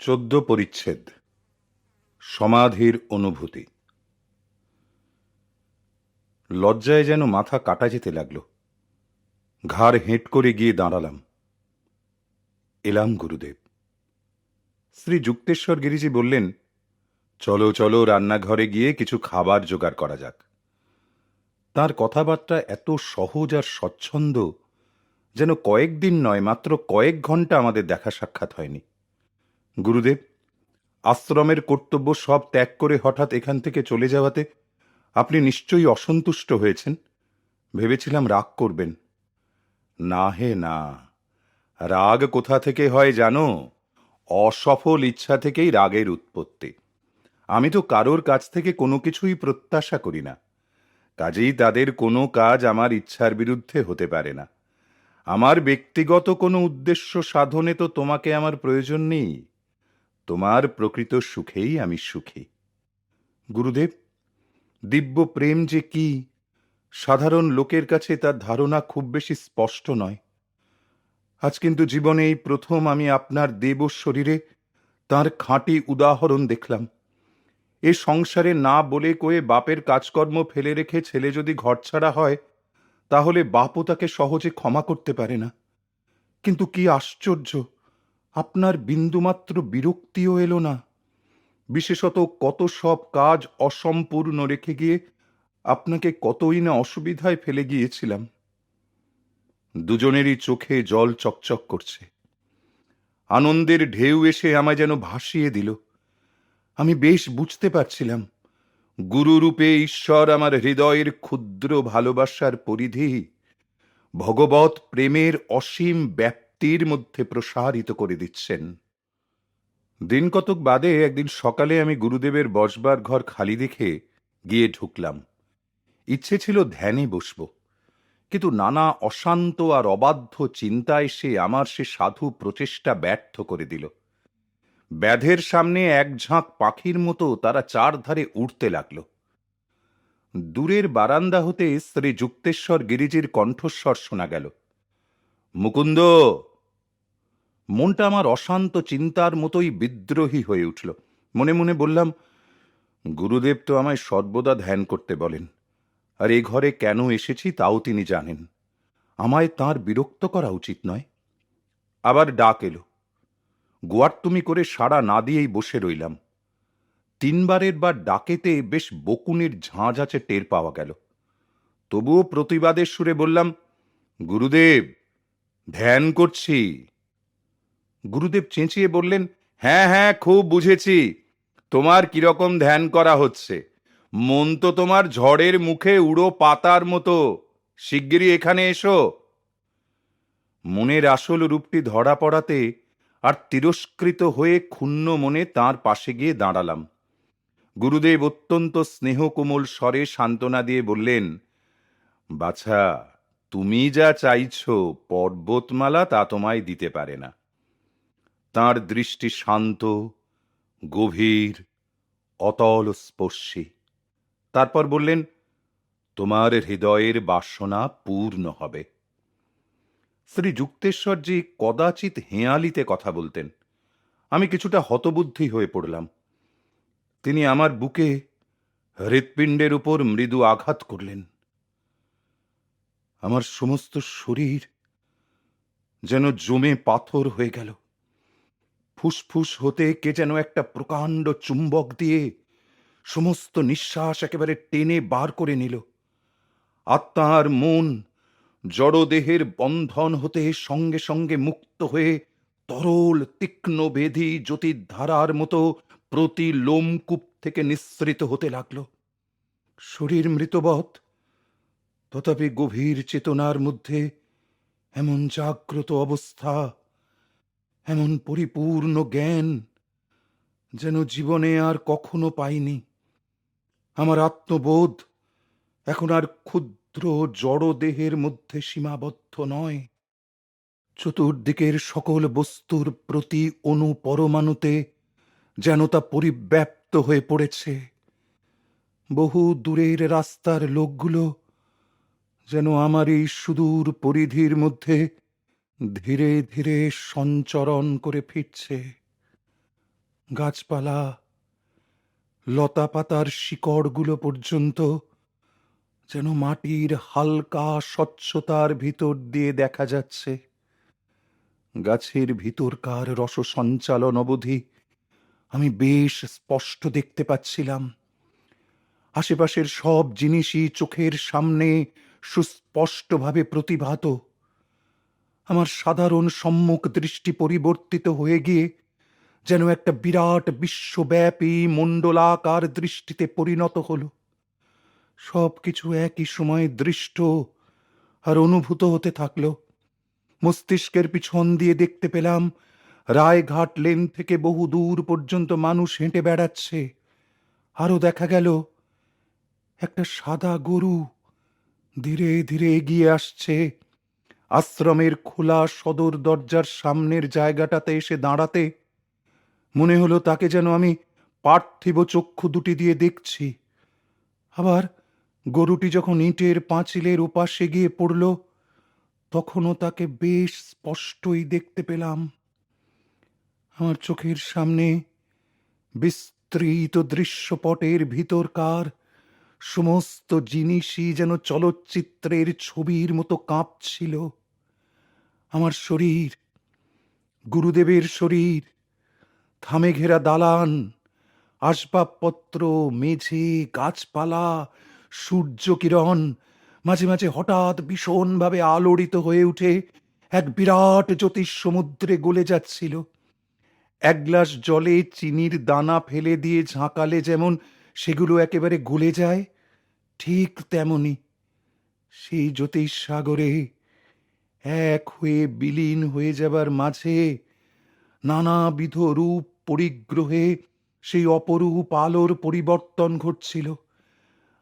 চোদ্দ পরিচ্ছেদ। সমাধির অনুভূতি। লজ্জায় যেন মাথা কাটা যেতে লাগল। ঘাড় হেঁট করে গিয়ে দাঁড়ালাম। এলাম গুরুদেব। শ্রী যুক্তেশ্বর গিরিজি বললেন, চলো চলো, রান্নাঘরে গিয়ে কিছু খাবার জোগাড় করা যাক। তার কথাবার্তা এত সহজ আর স্বচ্ছন্দ, যেন কয়েকদিন নয়, মাত্র কয়েক ঘণ্টা আমাদের দেখা সাক্ষাৎ হয়নি। গুরুদেব, আশ্রমের কর্তব্য সব ত্যাগ করে হঠাৎ এখান থেকে চলে যাওয়াতে আপনি নিশ্চয়ই অসন্তুষ্ট হয়েছেন। ভেবেছিলাম রাগ করবেন। না হে, না। রাগ কোথা থেকে হয় জানো? অসফল ইচ্ছা থেকেই রাগের উৎপত্তি। আমি তো কারোর কাছ থেকে কোনো কিছুই প্রত্যাশা করি না। কাজেই তাদের কোনো কাজ আমার ইচ্ছার বিরুদ্ধে হতে পারে না। আমার ব্যক্তিগত কোনো উদ্দেশ্য সাধনে তো তোমাকে আমার প্রয়োজন নেই। তোমার প্রকৃত সুখেই আমি সুখী। গুরুদেব, দিব্য প্রেম যে কি, সাধারণ লোকের কাছে তার ধারণা খুব বেশি স্পষ্ট নয়। আজ কিন্তু জীবনে এই প্রথম আমি আপনার দেব শরীরে তার খাঁটি উদাহরণ দেখলাম। এ সংসারে না বলে কয়ে বাপের কাজকর্ম ফেলে রেখে ছেলে যদি ঘরছাড়া হয়, তাহলে বাপও তাকে সহজে ক্ষমা করতে পারে না। কিন্তু কি আশ্চর্য! আপনার বিন্দুমাত্র বিরক্তিও এলো না। বিশেষত কত সব কাজ অসম্পূর্ণ রেখে গিয়ে আপনাকে কতই না অসুবিধায় ফেলে গিয়েছিলাম। দুজনেরই চোখে জল চকচক করছে। আনন্দের ঢেউ এসে আমায় যেন ভাসিয়ে দিল। আমি বেশ বুঝতে পারছিলাম, গুরুরূপে ঈশ্বর আমার হৃদয়ের ক্ষুদ্র ভালোবাসার পরিধি। ভগবত প্রেমের অসীম ব্যাপ্তির মধ্যে প্রসারিত করে দিচ্ছেন। দিন কতক বাদে একদিন সকালে আমি গুরুদেবের বসবার ঘর খালি দেখে গিয়ে ঢুকলাম। ইচ্ছে ছিল ধ্যানে বসব, কিন্তু নানা অশান্ত আর অবাধ্য চিন্তা এসে আমার সে সাধু প্রচেষ্টা ব্যর্থ করে দিল। ব্যাধের সামনে এক ঝাঁক পাখির মতো তারা চারধারে উড়তে লাগল। দূরের বারান্দা হতে শ্রী যুক্তেশ্বর গিরিজির কণ্ঠস্বর শোনা গেল, মুকুন্দ মনটা আমার অশান্ত চিন্তার মতোই বিদ্রোহী হয়ে উঠল। মনে মনে বললাম, গুরুদেব তো আমায় সর্বদা ধ্যান করতে বলেন। আর এ ঘরে কেন এসেছি তাও তিনি জানেন। আমায় তার বিরক্ত করা উচিত নয়। আবার ডাক এলো। গোয়ার্তুমি করে সাড়া না দিয়েই বসে রইলাম। তিনবারের বার ডাকেতে বেশ বকুনির ঝাঁঝ আছে টের পাওয়া গেল। তবুও প্রতিবাদের সুরে বললাম, গুরুদেব, ধ্যান করছি। গুরুদেব চেঁচিয়ে বললেন হ্যাঁ হ্যাঁ খুব বুঝেছি। তোমার কীরকম ধ্যান করা হচ্ছে? মন তো তোমার ঝড়ের মুখে উড়ো পাতার মতো। শিগগিরই এখানে এসো। মনের আসল রূপটি ধরা পড়াতে আর তিরস্কৃত হয়ে ক্ষুণ্ণ মনে তার পাশে গিয়ে দাঁড়ালাম। গুরুদেব অত্যন্ত স্নেহকোমল স্বরে সান্ত্বনা দিয়ে বললেন, বাছা, তুমি যা চাইছ, পর্বতমালা তা তোমায় দিতে পারে না। তার দৃষ্টি শান্ত, গভীর, অতল স্পর্শী। তারপর বললেন, তোমার হৃদয়ের বাসনা পূর্ণ হবে। শ্রী যুক্তেশ্বরজি কদাচিৎ হেঁয়ালিতে কথা বলতেন। আমি কিছুটা হতবুদ্ধি হয়ে পড়লাম। তিনি আমার বুকে হৃৎপিণ্ডের উপর মৃদু আঘাত করলেন। আমার সমস্ত শরীর যেন জমে পাথর হয়ে গেল। ফুসফুস হতে কে যেন একটা প্রকাণ্ড চুম্বক দিয়ে সমস্ত নিঃশ্বাস একেবারে টেনে বার করে নিল। আত্মার মন জড়দেহের বন্ধন হতে সঙ্গে সঙ্গে মুক্ত হয়ে তরল, তীক্ষ্ণ বেধি জ্যোতির ধারার মতো প্রতি লোমকূপ থেকে নিঃসৃত হতে লাগল। শরীর মৃতবৎ, তথাপি গভীর চেতনার মধ্যে এমন জাগ্রত অবস্থা এমন পরিপূর্ণ জ্ঞান যেন জীবনে আর কখনো পাইনি। আমার আত্মবোধ এখন আর ক্ষুদ্র জড় দেহের মধ্যে সীমাবদ্ধ নয়। চতুর্দিকের সকল বস্তুর প্রতি অনু পরমাণুতে যেন তা পরিব্যাপ্ত হয়ে পড়েছে। বহু দূরের রাস্তার লোকগুলো যেন আমার এই সুদূর পরিধির মধ্যে ধীরে ধীরে সঞ্চরণ করে ফিরছে। গাছপালা লতা পাতার শিকড়গুলো পর্যন্ত যেন মাটির হালকা স্বচ্ছতার ভিতর দিয়ে দেখা যাচ্ছে। গাছের ভিতরকার রস সঞ্চালন অবধি আমি বেশ স্পষ্ট দেখতে পাচ্ছিলাম। আশেপাশের সব জিনিসই চোখের সামনে সুস্পষ্টভাবে প্রতিভাত। আমার সাধারণ সম্মুখ দৃষ্টি পরিবর্তিত হয়ে গিয়ে যেন একটা বিরাট বিশ্বব্যাপী মণ্ডলাকার দৃষ্টিতে পরিণত হলো। সব কিছু একই সময়ে দৃষ্ট আর অনুভূত হতে থাকল। মস্তিষ্কের পিছন দিয়ে দেখতে পেলাম, রায়ঘাট লেন থেকে বহু দূর পর্যন্ত মানুষ হেঁটে বেড়াচ্ছে। আরও দেখা গেল, একটা সাদা গরু ধীরে ধীরে এগিয়ে আসছে। আশ্রমের খোলা সদর দরজার সামনের জায়গাটাতে এসে দাঁড়াতে মনে হলো তাকে যেন আমি পার্থিব চক্ষু দুটি দিয়ে দেখছি। আবার গরুটি যখন ইটের পাঁচিলের ওপাশে গিয়ে পড়ল, তখনও তাকে বেশ স্পষ্টই দেখতে পেলাম। আমার চোখের সামনে বিস্তৃত দৃশ্যপটের ভিতরকার সমস্ত জিনিসই যেন চলচ্চিত্রের ছবির মতো কাঁপছিল। আমার শরীর, গুরুদেবের শরীর, থামে ঘেরা দালান, আসবাবপত্র, মেঝে, গাছপালা, সূর্য কিরণ, মাঝে মাঝে হঠাৎ ভীষণভাবে আলোড়িত হয়ে উঠে এক বিরাট জ্যোতিষ সমুদ্রে গলে যাচ্ছিল। এক গ্লাস জলে চিনির দানা ফেলে দিয়ে ঝাঁকালে যেমন সেগুলো একেবারে গলে যায়, ঠিক তেমনি সেই জ্যোতিষ সাগরে এক হয়ে বিলীন হয়ে যাবার মাঝে নানাবিধ রূপ পরিগ্রহে সেই অপরূপ আলোর পরিবর্তন ঘটছিল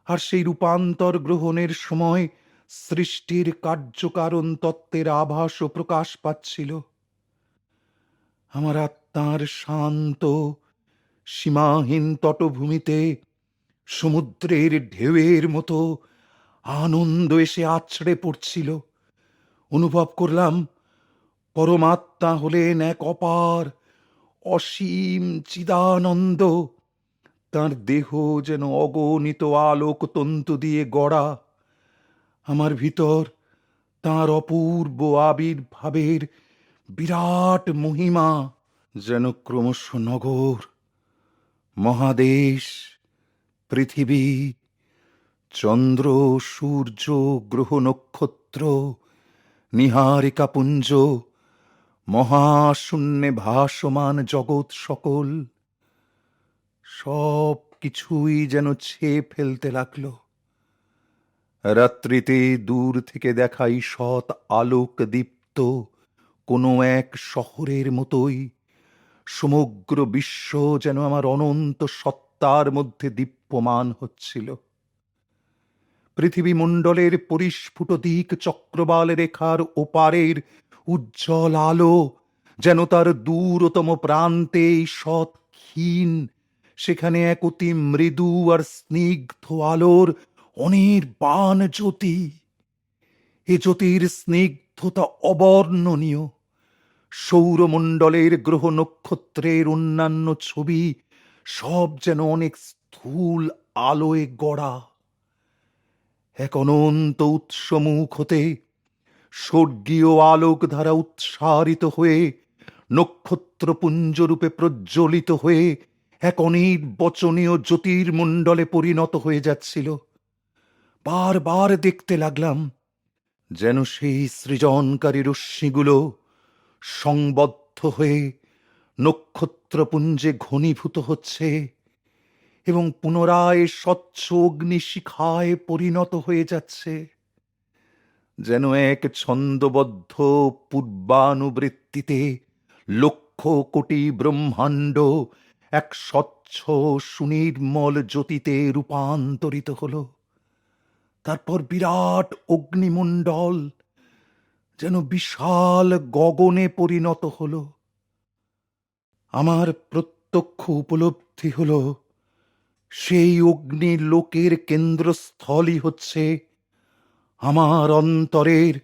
আর সেই রূপান্তর গ্রহণের সময় সৃষ্টির কার্যকারণ তত্ত্বের আভাসও প্রকাশ পাচ্ছিল। আমার আত্মার শান্ত, সীমাহীন তটভূমিতে সমুদ্রের ঢেউয়ের মতো আনন্দ এসে আছড়ে পড়ছিল। অনুভব করলাম, পরমাত্মা হলেন এক অপার, অসীম চিদানন্দ। তার দেহ যেন অগণিত আলোক তন্তু দিয়ে গড়া। আমার ভিতর তার অপূর্ব আবির্ভাবের বিরাট মহিমা যেন ক্রমশ নগর, মহাদেশ, পৃথিবী, চন্দ্র, সূর্য, গ্রহ, নক্ষত্র নিহারিকাপুঞ্জ মহাশূন্যে ভাসমান জগৎ সকল। সব কিছুই যেন ছেয়ে ফেলতে লাগল। রাত্রিতে দূর থেকে দেখাই সৎ আলোক দীপ্ত, কোনো এক শহরের মতোই। সমগ্র বিশ্ব যেন আমার অনন্ত সত্তার মধ্যে দীপ্যমান হচ্ছিল। পৃথিবী মণ্ডলের পরিস্ফুট দিক চক্রবাল রেখার ওপারের উজ্জ্বল আলো, যেন তার দূরতম প্রান্তে সৎ ক্ষীণ, সেখানে এক অতি মৃদু আর স্নিগ্ধ আলোর অনির্বাণ জ্যোতি। এ জ্যোতির স্নিগ্ধতা অবর্ণনীয়। সৌরমণ্ডলের গ্রহ নক্ষত্রের অন্যান্য ছবি সব যেন অনেক স্থূল আলোয় গড়া। এক অনন্ত উৎসমুখ হতে স্বর্গীয় আলোক ধারা উৎসারিত হয়ে, নক্ষত্রপুঞ্জরূপে প্রজ্বলিত হয়ে, এক অনির্বচনীয় জ্যোতির্মণ্ডলে পরিণত হয়ে যাচ্ছিল। বারবার দেখতে লাগলাম যেন সেই সৃজনকারী রশ্মিগুলো সংবদ্ধ হয়ে নক্ষত্রপুঞ্জে ঘনীভূত হচ্ছে। এবং পুনরায় স্বচ্ছ অগ্নিশিখায় পরিণত হয়ে যাচ্ছে। যেন এক ছন্দবদ্ধ পূর্বানুবৃত্তিতে লক্ষ কোটি ব্রহ্মাণ্ড এক স্বচ্ছ সুনির্মল জ্যোতিতে রূপান্তরিত হল। তারপর বিরাট অগ্নিমণ্ডল যেন বিশাল গগনে পরিণত হল। আমার প্রত্যক্ষ উপলব্ধি হলো সেই অগ্নি লোকের কেন্দ্রস্থলই হচ্ছে আমার অন্তরের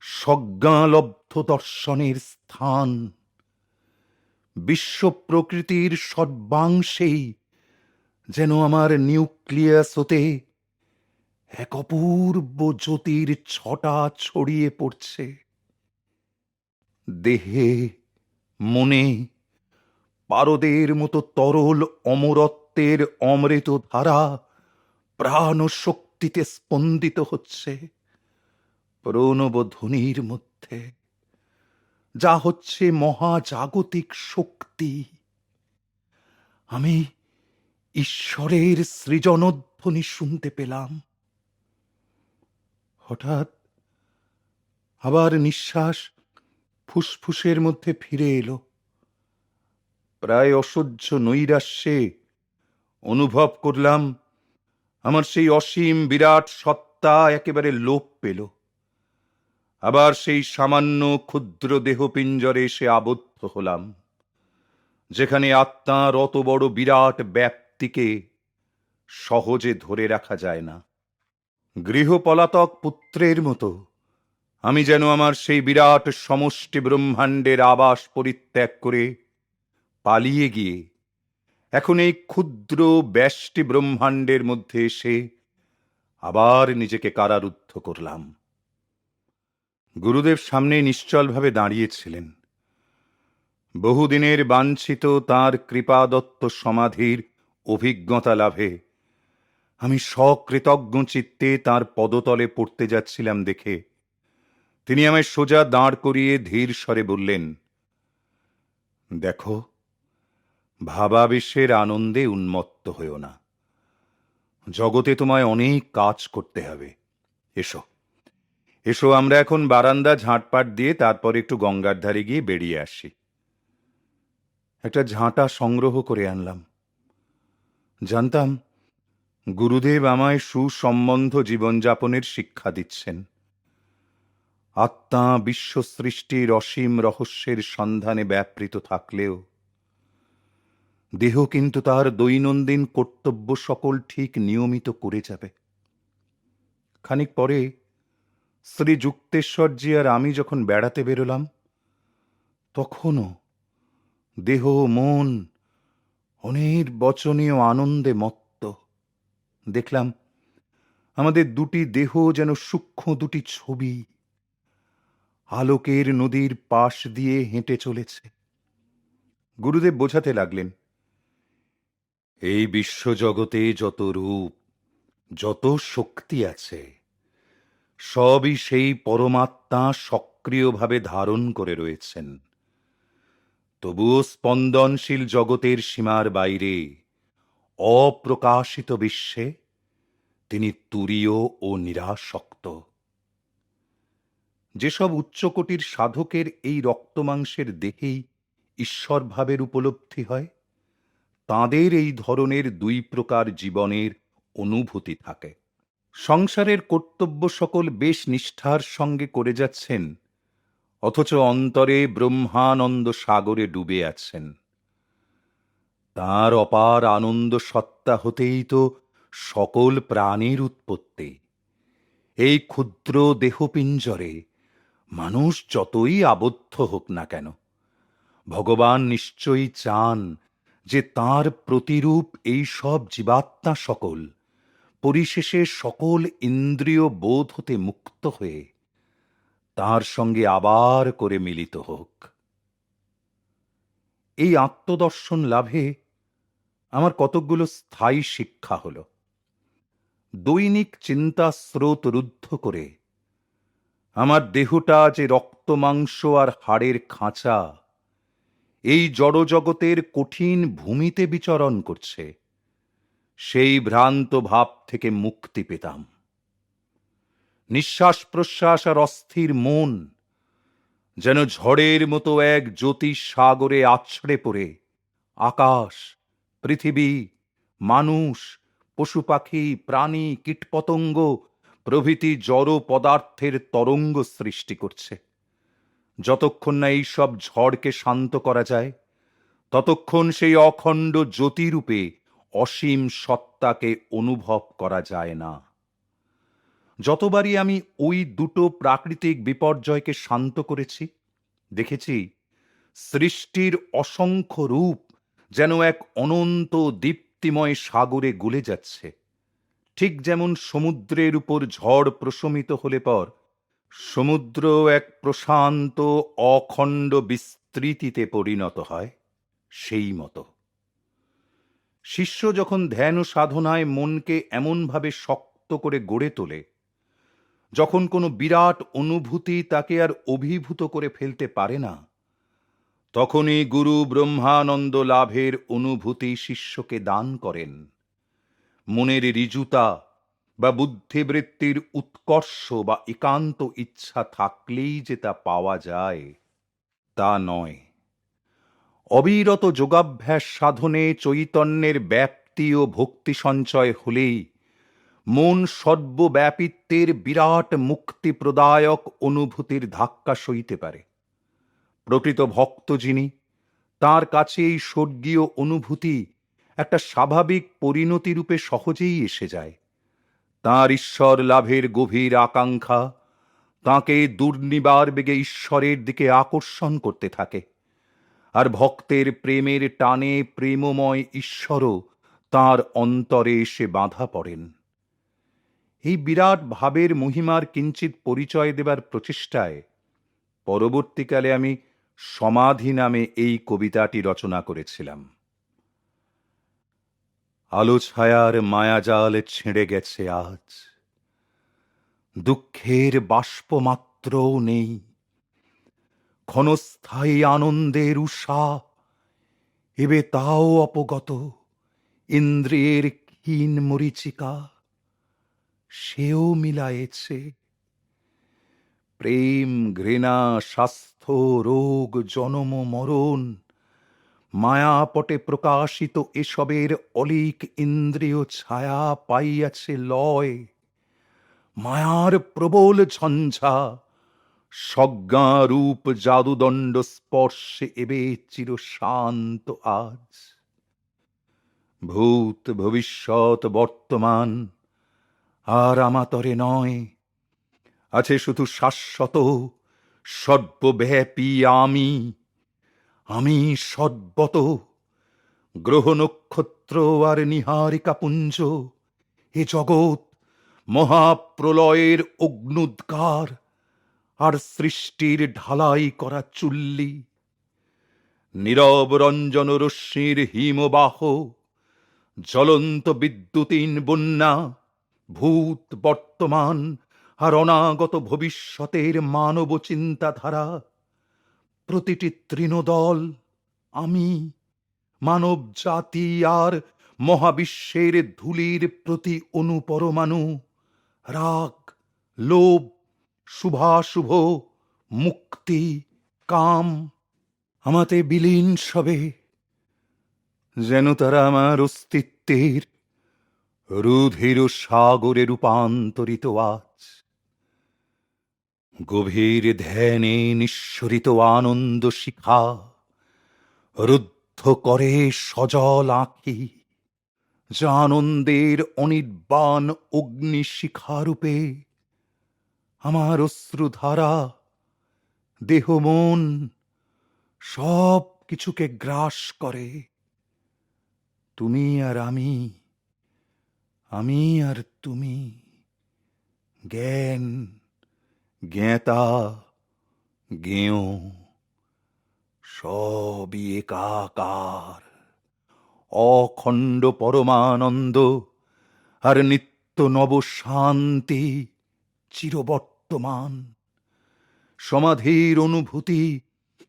সজ্ঞালব্ধ দর্শনের স্থান। বিশ্ব প্রকৃতির সর্বাংশেই যেন আমার নিউক্লিয়াস হতে এক অপূর্ব জ্যোতির ছটা ছড়িয়ে পড়ছে। দেহে, মনে, পারদের মতো তরল অমরত্বের অমৃত ধারা প্রাণ শক্তিতে স্পন্দিত হচ্ছে প্রণব ধ্বনির মধ্যে, যা হচ্ছে মহাজাগতিক শক্তি। আমি ঈশ্বরের সৃজনধ্বনি শুনতে পেলাম। হঠাৎ আবার নিঃশ্বাস ফুসফুসের মধ্যে ফিরে এলো। প্রায় অসহ্য নৈরাশ্যে অনুভব করলাম, আমার সেই অসীম বিরাট সত্তা একেবারে লোপ পেল। আবার সেই সামান্য ক্ষুদ্র দেহপিঞ্জরে এসে আবদ্ধ হলাম, যেখানে আত্মার অত বড় বিরাট ব্যাপ্তিকে সহজে ধরে রাখা যায় না। গৃহপলাতক পুত্রের মতো, আমি যেন আমার সেই বিরাট সমষ্টি ব্রহ্মাণ্ডের আবাস পরিত্যাগ করে পালিয়ে গিয়ে এখন এই ক্ষুদ্র ব্যষ্টি ব্রহ্মাণ্ডের মধ্যে এসে আবার নিজেকে কারারুদ্ধ করলাম। গুরুদেব সামনে নিশ্চলভাবে দাঁড়িয়েছিলেন। বহুদিনের বাঞ্ছিত তার কৃপাদত্ত সমাধির অভিজ্ঞতা লাভে আমি সকৃতজ্ঞ চিত্তে তার পদতলে পড়তে যাচ্ছিলাম দেখে তিনি আমায় সোজা দাঁড় করিয়ে ধীর স্বরে বললেন, দেখো ভাবাবেশের আনন্দে উন্মত্ত হয়েও না। জগতে তোমায় অনেক কাজ করতে হবে। এসো। এসো, আমরা এখন বারান্দা ঝাঁটপাট দিয়ে তারপর একটু গঙ্গার ধারে গিয়ে বেরিয়ে আসি। একটা ঝাঁটা সংগ্রহ করে আনলাম। জানতাম, গুরুদেব আমায় সুসম্বন্ধ জীবনযাপনের শিক্ষা দিচ্ছেন। আত্মা বিশ্ব সৃষ্টির অসীম রহস্যের সন্ধানে ব্যাপৃত থাকলেও দেহ কিন্তু তার দৈনন্দিন কর্তব্য সকল ঠিক নিয়মিত করে যাবে। খানিক পরে শ্রী যুক্তেশ্বরজি আর আমি যখন বেড়াতে বেরোলাম, তখনও দেহ মন অনির্বচনীয় আনন্দে মত্ত। দেখলাম আমাদের দুটি দেহ যেন সূক্ষ্ম দুটি ছবি আলোকের নদীর পাশ দিয়ে হেঁটে চলেছে। গুরুদেব বোঝাতে লাগলেন এই বিশ্বজগতে যত রূপ, যত শক্তি আছে, সবই সেই পরমাত্মা সক্রিয়ভাবে ধারণ করে রয়েছেন। তবুও স্পন্দনশীল জগতের সীমার বাইরে, অপ্রকাশিত বিশ্বে, তিনি তুরীয় ও নিরাসক্ত। যেসব উচ্চকোটির সাধকের এই রক্তমাংসের দেহেই ঈশ্বরভাবের উপলব্ধি হয় তাঁদের এই ধরনের দুই প্রকার জীবনের অনুভূতি থাকে। সংসারের কর্তব্য সকল বেশ নিষ্ঠার সঙ্গে করে যাচ্ছেন, অথচ অন্তরে ব্রহ্মানন্দ সাগরে ডুবে আছেন। তার অপার আনন্দ সত্তা হতেই তো সকল প্রাণীর উৎপত্তি। এই ক্ষুদ্র দেহপিঞ্জরে মানুষ যতই আবদ্ধ হোক না কেন, ভগবান নিশ্চয়ই চান যে তার প্রতিরূপ এই সব জীবাত্মা সকল, পরিশেষে সকল ইন্দ্রিয় বোধ হতে মুক্ত হয়ে তার সঙ্গে আবার করে মিলিত হোক। এই আত্মদর্শন লাভে আমার কতকগুলো স্থায়ী শিক্ষা হল। দৈনিক চিন্তা স্রোত রুদ্ধ করে আমার দেহটা যে রক্ত, মাংস আর হাড়ের খাঁচা এই জড়জগতের কঠিন ভূমিতে বিচরণ করছে। সেই ভ্রান্ত ভাব থেকে মুক্তি পেতাম। নিঃশ্বাস প্রশ্বাস আর অস্থির মন যেন ঝড়ের মতো এক জ্যোতিষ সাগরে আছড়ে পড়ে। আকাশ, পৃথিবী, মানুষ, পশু পাখি, প্রাণী, কীটপতঙ্গ প্রভৃতি জড় পদার্থের তরঙ্গ সৃষ্টি করছে। যতক্ষণ না এই সব ঝড়কে শান্ত করা যায়, ততক্ষণ সেই অখণ্ড জ্যোতিরূপে অসীম সত্তাকে অনুভব করা যায় না। যতবারই আমি ওই দুটো প্রাকৃতিক বিপর্যয়কে শান্ত করেছি, দেখেছি সৃষ্টির অসংখ্য রূপ যেন এক অনন্ত দীপ্তিময় সাগরে গুলে যাচ্ছে। ঠিক যেমন সমুদ্রের উপর ঝড় প্রশমিত হলে পর সমুদ্র এক প্রশান্ত, অখণ্ড বিস্তৃতিতে পরিণত হয়, সেই মতো। শিষ্য যখন ধ্যান ও সাধনায় মনকে এমনভাবে শক্ত করে গড়ে তোলে, যখন কোনো বিরাট অনুভূতি তাকে আর অভিভূত করে ফেলতে পারে না, তখনই গুরু ব্রহ্মানন্দ লাভের অনুভূতি শিষ্যকে দান করেন। মনের ঋজুতা বা বুদ্ধিবৃত্তির উৎকর্ষ বা একান্ত ইচ্ছা থাকলেই যে তা পাওয়া যায়, তা নয়। অবিরত যোগাভ্যাস সাধনে চৈতন্যের ব্যাপ্তি ও ভক্তি সঞ্চয় হলেই মন সর্বব্যাপিত্বের বিরাট মুক্তিপ্রদায়ক অনুভূতির ধাক্কা সইতে পারে। প্রকৃত ভক্ত যিনি, তার কাছে এই স্বর্গীয় অনুভূতি একটা স্বাভাবিক পরিণতিরূপে সহজেই এসে যায়। তাঁর ঈশ্বর লাভের গভীর আকাঙ্ক্ষা তাঁকে দুর্নিবার বেগে ঈশ্বরের দিকে আকর্ষণ করতে থাকে। আর ভক্তের প্রেমের টানে প্রেমময় ঈশ্বরও তাঁর অন্তরে এসে বাঁধা পড়েন। এই বিরাট ভাবের মহিমার কিঞ্চিত পরিচয় দেবার প্রচেষ্টায় পরবর্তীকালে আমি সমাধি নামে এই কবিতাটি রচনা করেছিলাম। আলো ছায়ার মায়াজাল ছেড়ে গেছে আজ। দুঃখের বাষ্পমাত্রও নেই। ক্ষণস্থায়ী আনন্দের উষা, এবে তাও অপগত। ইন্দ্রিয়ের ক্ষীণ মরিচিকা, সেও মিলায়েছে। প্রেম, ঘৃণা, স্বাস্থ্য, রোগ, জনম, মরণ মায়াপটে প্রকাশিত এসবের অলিক ইন্দ্রিয় ছায়া পাইয়াছে লয়। মায়ার প্রবল ঝঞ্ঝা সজ্ঞা রূপ জাদুদণ্ড স্পর্শে এবে চির শান্ত আজ। ভূত ভবিষ্যৎ বর্তমান আর আমাতরে নয়। আছে শুধু শাশ্বত, সর্বব্যাপী আমি আমি সর্বত গ্রহ নক্ষত্র আর নিহারিকা পুঞ্জ এ জগৎ, মহাপ্রলয়ের অগ্নুদ্গার, আর সৃষ্টির ঢালাই করা চুল্লি। নীরব রঞ্জন রশ্মির হিমবাহ, জ্বলন্ত বিদ্যুতিন বন্যা, ভূত বর্তমান আর অনাগত ভবিষ্যতের মানব চিন্তাধারা প্রতিটি তৃণদল, আমি, মানব জাতি আর মহাবিশ্বের ধুলির প্রতি অনুপরমাণু, রাগ, লোভ, শুভাশুভ, মুক্তি, কাম, আমাতে বিলীন সবে। যেন তারা আমার অস্তিত্বের রুধির সাগরে রূপান্তরিত আজ। গভীর ধ্যানে নিঃসরিত আনন্দ শিখা, রুদ্ধ করে সজল আঁখি যা আনন্দের অনির্বাণ অগ্নিশিখারূপে আমার অশ্রুধারা, দেহ, মন সব কিছুকে গ্রাস করে। তুমি আর আমি আমি আর তুমি, জ্ঞান জ্ঞাতা জ্ঞেয় সবই একাকার। অখণ্ড পরমানন্দ আর নিত্য নব শান্তি চিরবর্তমান। সমাধির অনুভূতি,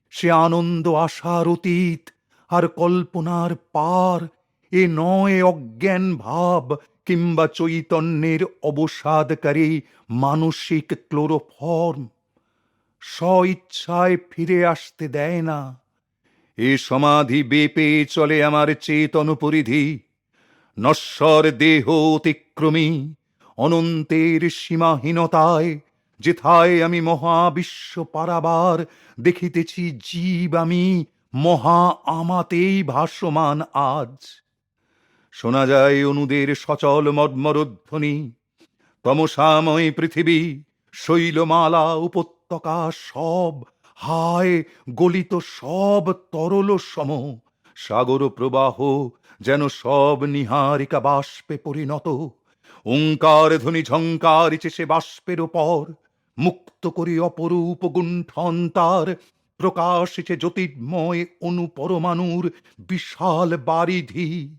সে আনন্দ আশার অতীত আর কল্পনার পার, এ নয় অজ্ঞান ভাব কিংবা চৈতন্যের অবসাদকারী মানসিক ক্লোরোফর্ম স্বইচ্ছায় ফিরে আসতে দেয় না। এ সমাধি বেপে চলে আমার চেতন পরিধি। নশ্বর দেহ অতিক্রমী, অনন্তের সীমাহীনতায়, যেথায় আমি মহাবিশ্ব পারাবার দেখিতেছি জীব আমি মহা আমাতেই ভাসমান আজ। শোনা যায় অনুদের সচল মর্মরধ্বনি তমসাময় পৃথিবী, শৈলমালা, উপত্যকা সব, হায়, গলিত সব, তরল সম। সাগর প্রবাহ যেন সব নিহারিকা বাষ্পে পরিণত। ওঙ্কার ধ্বনি ঝঙ্কারিছে সে বাষ্পের ওপর। মুক্ত করি অপরূপ গুণ্ঠন তার। প্রকাশিছে জ্যোতির্ময় অনুপরমাণুর বিশাল বারিধি।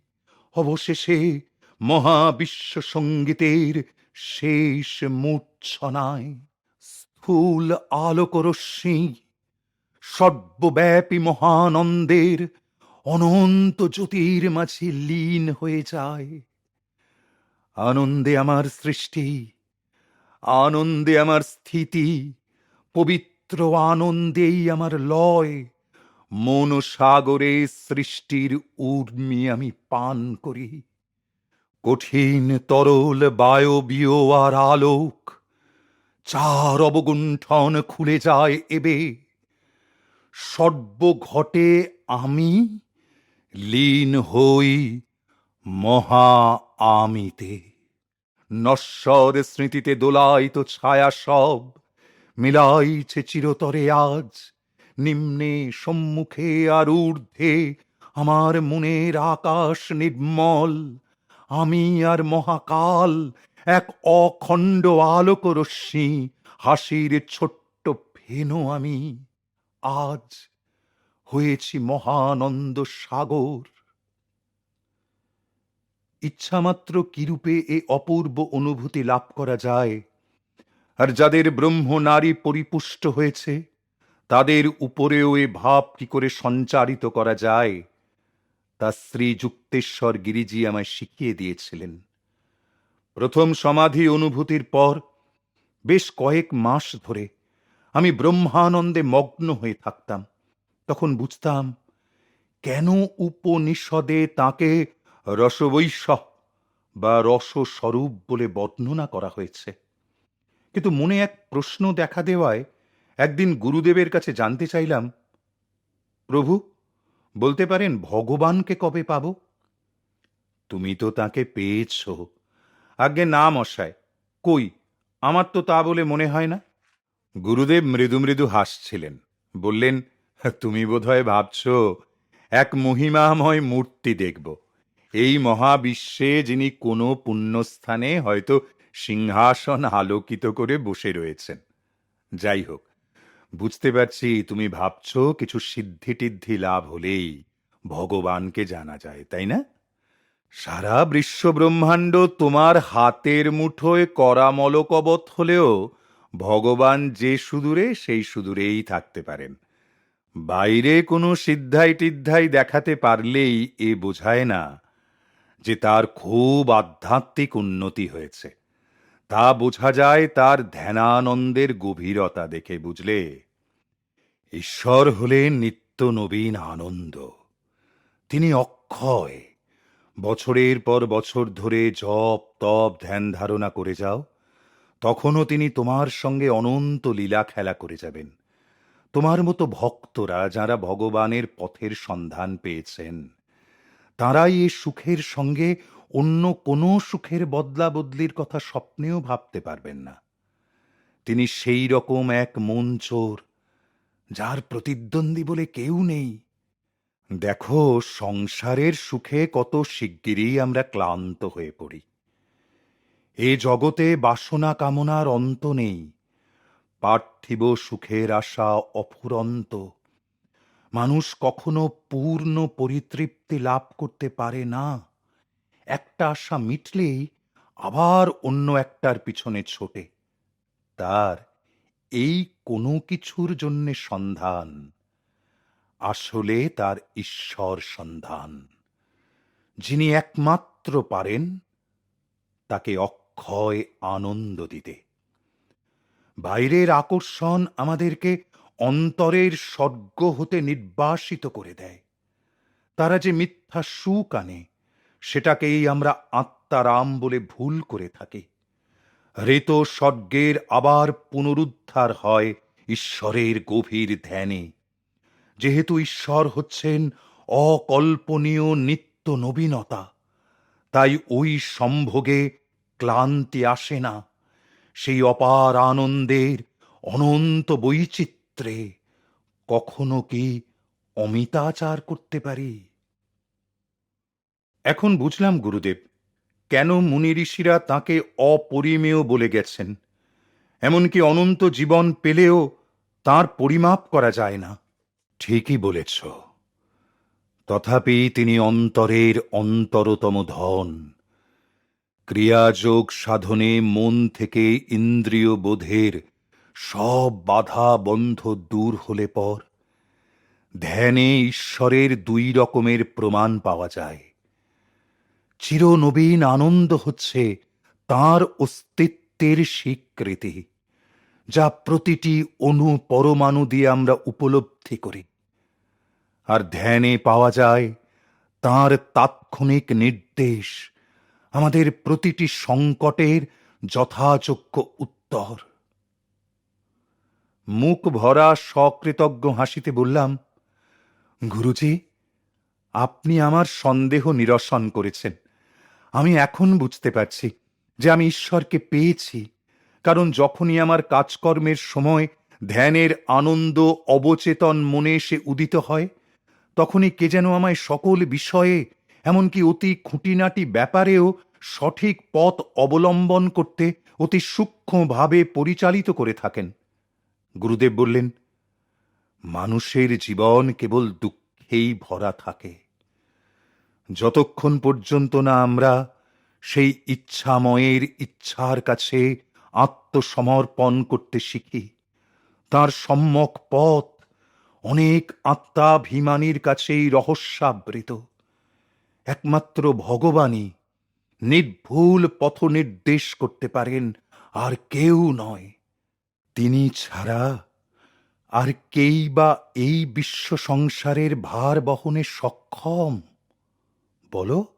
অবশেষে মহাবিশ্ব সঙ্গীতের শেষ মূর্ছনায় স্থূল আলোকরশ্মি, সর্বব্যাপী মহানন্দের অনন্ত জ্যোতির মাঝে লীন হয়ে যায়। আনন্দে আমার সৃষ্টি, আনন্দে আমার স্থিতি, পবিত্র আনন্দেই আমার লয়। মন সাগরে সৃষ্টির উর্মি আমি পান করি। কঠিন তরল বায়বীয় আর আলোক, চার অবগুণ্ঠন খুলে যায় এবে। সর্বঘটে আমি লীন হই মহা আমিতে। নশ্বর স্মৃতিতে দোলাইত ছায়া সব, মিলাইছে চিরতরে আজ। নিম্নে সম্মুখে আর ঊর্ধ্বে আমার মনের আকাশ নির্মল। আমি আর মহাকাল, এক অখণ্ড আলোক রশ্মি হাসির ছোট্ট ফেনো আমি। আজ হয়েছি মহানন্দ সাগর। ইচ্ছামাত্র কিরূপে এ অপূর্ব অনুভূতি লাভ করা যায়? আর যাদের ব্রহ্ম নারী পরিপুষ্ট হয়েছে তাদের উপরেও এ ভাব কি করে সঞ্চারিত করা যায়, তা শ্রী যুক্তেশ্বর গিরিজি আমায় শিখিয়ে দিয়েছিলেন। প্রথম সমাধি অনুভূতির পর, বেশ কয়েক মাস ধরে আমি ব্রহ্মানন্দে মগ্ন হয়ে থাকতাম। তখন বুঝতাম, কেন উপনিষদে তাকে রসবৈশ্য বা রসস্বরূপ বলে বর্ণনা করা হয়েছে? কিন্তু মনে এক প্রশ্ন দেখা দেওয়ায় একদিন গুরুদেবের কাছে জানতে চাইলাম, প্রভু, বলতে পারেন ভগবানকে কবে পাব? তুমি তো তাকে পেয়েছ। আজ্ঞে, না মশায়, কই? আমার তো তা বলে মনে হয় না। গুরুদেব মৃদু মৃদু হাসছিলেন, বললেন, তুমি বোধহয় ভাবছ, এক মহিমাময় মূর্তি দেখব। এই মহাবিশ্বে যিনি কোনো পুণ্যস্থানে হয়তো সিংহাসন আলোকিত করে বসে রয়েছেন। যাই হোক বুঝতে পারছি তুমি ভাবছ কিছু সিদ্ধি টিদ্ধি লাভ হলেই ভগবানকে জানা যায়, তাই না? সারা বিশ্ব ব্রহ্মাণ্ড তোমার হাতের মুঠোয় করা মলকবত হলেও ভগবান যে সুদূরে, সেই সুদূরেই থাকতে পারেন। বাইরে কোনো সিদ্ধাই টিদ্ধাই দেখাতে পারলেই এ বোঝায় না যে তার খুব আধ্যাত্মিক উন্নতি হয়েছে। তা বোঝা যায় তার ধ্যানানন্দের গভীরতা দেখে বুঝলে। ঈশ্বর হলেন নিত্য নবীন আনন্দ। তিনি অক্ষয়। বছরের পর বছর ধরে জপ, তপ, ধ্যান ধারণা করে যাও। তখনও তিনি তোমার সঙ্গে অনন্ত লীলা খেলা করে যাবেন। তোমার মতো ভক্তরা যারা ভগবানের পথের সন্ধান পেয়েছেন, তারাই এ সুখের সঙ্গে অন্য কোনো সুখের বদলা বদলির কথা স্বপ্নেও ভাবতে পারবেন না। তিনি সেই রকম এক মন চোর, যার প্রতিদ্বন্দ্বী বলে কেউ নেই। দেখো, সংসারের সুখে কত শিগগিরই আমরা ক্লান্ত হয়ে পড়ি। এ জগতে বাসনা কামনার অন্ত নেই। পার্থিব সুখের আশা অফুরন্ত। মানুষ কখনো পূর্ণ পরিতৃপ্তি লাভ করতে পারে না। একটা আশা মিটলেই আবার অন্য একটার পিছনে ছোটে। তার এই কোনো কিছুর জন্যে সন্ধান। আসলে তার ঈশ্বর সন্ধান। যিনি একমাত্র পারেন, তাকে অক্ষয় আনন্দ দিতে। বাইরের আকর্ষণ আমাদেরকে অন্তরের স্বর্গ হতে নির্বাসিত করে দেয়। তারা যে মিথ্যা সুখ আনে সেটাকেই আমরা আত্মারাম বলে ভুল করে থাকি। ঋত স্বর্গের আবার পুনরুদ্ধার হয় ঈশ্বরের গভীর ধ্যানে। যেহেতু ঈশ্বর হচ্ছেন অকল্পনীয় নিত্য নবীনতা, তাই ওই সম্ভোগে ক্লান্তি আসে না। সেই অপার আনন্দের অনন্ত বৈচিত্র্যে কখনো কি অমিতাচার করতে পারি? এখন বুঝলাম, গুরুদেব, কেন মুনি ঋষিরা তাঁকে অপরিমেয় বলে গেছেন? এমনকি অনন্ত জীবন পেলেও তার পরিমাপ করা যায় না। ঠিকই বলেছ। তথাপি তিনি অন্তরের অন্তরতম ধন। ক্রিয়াযোগ সাধনে মন থেকে ইন্দ্রিয় বোধের সব বাধা বন্ধ দূর হলে পর ধ্যানে ঈশ্বরের দুই রকমের প্রমাণ পাওয়া যায়। চিরনবীন আনন্দ হচ্ছে তার অস্তিত্বের স্বীকৃতি, যা প্রতিটি অণু পরমাণু দিয়ে আমরা উপলব্ধি করি। আর ধ্যানে পাওয়া যায় তার তাৎক্ষণিক নির্দেশ, আমাদের প্রতিটি সংকটের যথাযোগ্য উত্তর। মুখ ভরা সকৃতজ্ঞ হাসিতে বললাম, গুরুজি, আপনি আমার সন্দেহ নিরসন করেছেন। আমি এখন বুঝতে পারছি যে আমি ঈশ্বরকে পেয়েছি, কারণ যখনই আমার কাজকর্মের সময় ধ্যানের আনন্দ অবচেতন মনে এসে উদিত হয়, তখনই কে যেন আমায় সকল বিষয়ে, এমনকি অতি খুঁটিনাটি ব্যাপারেও সঠিক পথ অবলম্বন করতে অতি সূক্ষ্মভাবে পরিচালিত করে থাকেন। গুরুদেব বললেন, মানুষের জীবন কেবল দুঃখেই ভরা থাকে। যতক্ষণ পর্যন্ত না আমরা সেই ইচ্ছাময়ের ইচ্ছার কাছে আত্মসমর্পণ করতে শিখি, তার সম্যক পথ অনেক আত্মাভিমানীর কাছেই রহস্যাবৃত। একমাত্র ভগবানই নির্ভুল পথ নির্দেশ করতে পারেন, আর কেউ নয়। তিনি ছাড়া আর কেই বা এই বিশ্ব সংসারের ভার বহনে সক্ষম। বলো